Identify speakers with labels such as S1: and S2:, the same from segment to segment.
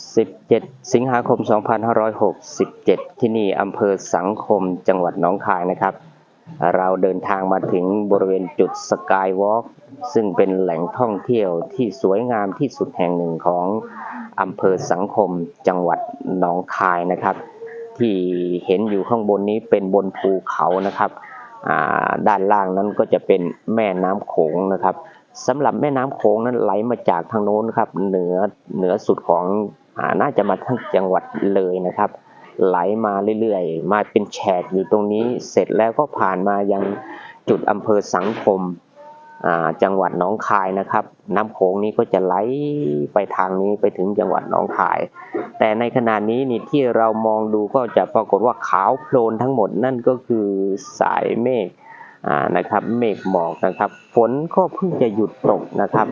S1: 17 สิงหาคม 2567 ที่นี่อำเภอสังคมจังหวัดหนองคายนะครับ เราเดินทางมาถึงบริเวณจุดสกายวอล์กซึ่งเป็นแหล่งท่องเที่ยวที่สวยงามที่สุดแห่งหนึ่งของอำเภอสังคมจังหวัดหนองคายนะครับ ที่เห็นอยู่ข้างบนนี้เป็นบนภูเขานะครับ ด้านล่างนั้นก็จะเป็นแม่น้ำโขงนะครับสำหรับแม่น้ำโขงนั้นไหลมาจากทางโน้นครับเหนือเหนือสุดของ น่าจะมาทั้งจังหวัดเลยนะครับ ไหลมาเรื่อยๆ มาเป็นแฉกอยู่ตรงนี้ เสร็จแล้วก็ผ่านมายังจุดอำเภอสังคมจังหวัดหนองคายนะครับ น้ำโขงนี้ก็จะไหลไปทางนี้ไปถึงจังหวัดหนองคาย แต่ในขณะนี้นี่ที่เรามองดูก็จะปรากฏว่าขาวโพลนทั้งหมดนั่นก็คือสายเมฆนะครับ เมฆหมอกนะครับ ฝนก็เพิ่งจะหยุดตกนะครับ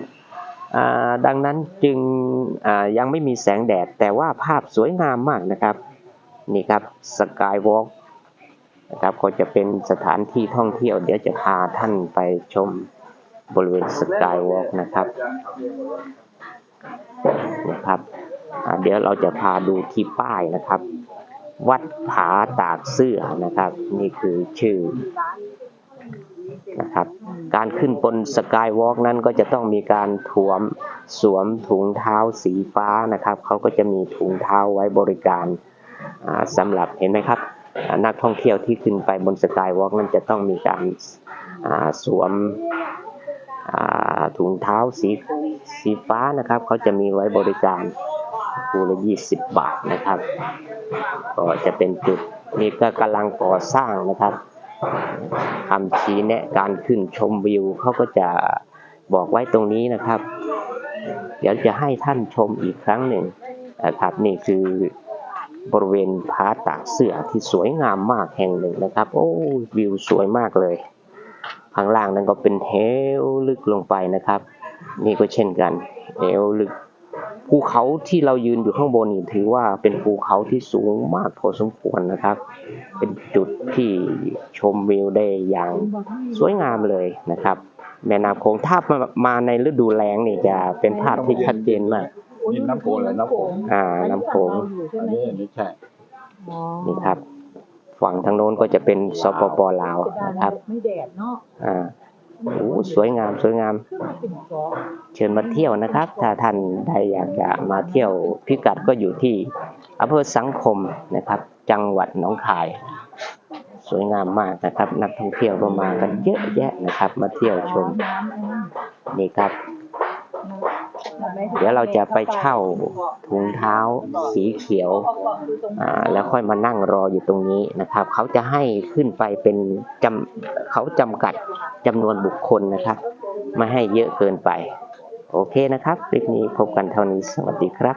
S1: ดังนั้นจึงยังไม่มีแสงแดด แต่ว่าภาพสวยงามมากนะครับ นี่ครับสกายวอล์กนะครับก็จะเป็นสถานที่ท่องเที่ยว เดี๋ยวจะพาท่านไปชมบริเวณสกายวอล์กนะครับนะครับเดี๋ยวเราจะพาดูที่ป้ายนะครับ วัดผาตากเสื้อนะครับ นี่คือชื่อ นะครับ การขึ้นบนสกายวอล์กนั้นก็จะต้องมีการถวมสวมถุงเท้าสีฟ้านะครับ เขาก็จะมีถุงเท้าไว้บริการอ่าสำหรับเห็นไหมครับ นักท่องเที่ยวที่ขึ้นไปบนสกายวอล์กนั้นจะต้องมีการสวมถุงเท้าสีสีฟ้านะครับ เขาจะมีไว้บริการคูละ20บบาทนะครับ ก็จะเป็นจุดนี้ก็กำลังก่อสร้างนะครับ คำชี้แนะการขึ้นชมวิวเขาก็จะบอกไว้ตรงนี้นะครับ เดี๋ยวจะให้ท่านชมอีกครั้งหนึ่งนะครับนี่คือบริเวณผาตากเสือที่สวยงามมากแห่งหนึ่งนะครับ โอ้วิวสวยมากเลยข้างล่างนั้นก็เป็นเหวลึกลงไปนะครับ นี่ก็เช่นกันเหวลึก ภูเขาที่เรายืนอยู่ข้างบนนี่ถือว่าเป็นภูเขาที่สูงมากพอสมควรนะครับ เป็นจุดที่ชมวิวได้อย่างสวยงามเลยนะครับ แม่น้ำโขงถ้ามามาในฤดูแล้งนี่จะเป็นภาพที่ชัดเจนมาก
S2: นี่น้ำโขงเหรอน้ำโขง
S1: อ่าน้ำโขง
S2: อันนี้อันนี้ใช่
S1: นี่ครับ ฝั่งทางโน้นก็จะเป็นสปปลาวนะครับ
S3: ไม่แดดเนาะ
S1: อ่า โอ้สวยงามสวยงาม
S3: เชิ
S1: ญมาเที่ยวนะครับ ถ้าท่านใดอยากจะมาเที่ยวพิกัดก็อยู่ที่อำเภอสังคมนะครับ จังหวัดหนองคาย สวยงามมากนะครับ นักท่องเที่ยวก็มากันเยอะแยะนะครับ มาเที่ยวชมนี่ครับ เดี๋ยวเราจะไปเช่าถุงเท้าสีเขียวอ่าแล้วค่อยมานั่งรออยู่ตรงนี้นะครับ เขาจะให้ขึ้นไปเป็นจำเขาจำกัดจำนวนบุคคลนะครับ ไม่ให้เยอะเกินไป โอเคนะครับ คลิปนี้พบกันเท่านี้สวัสดีครับ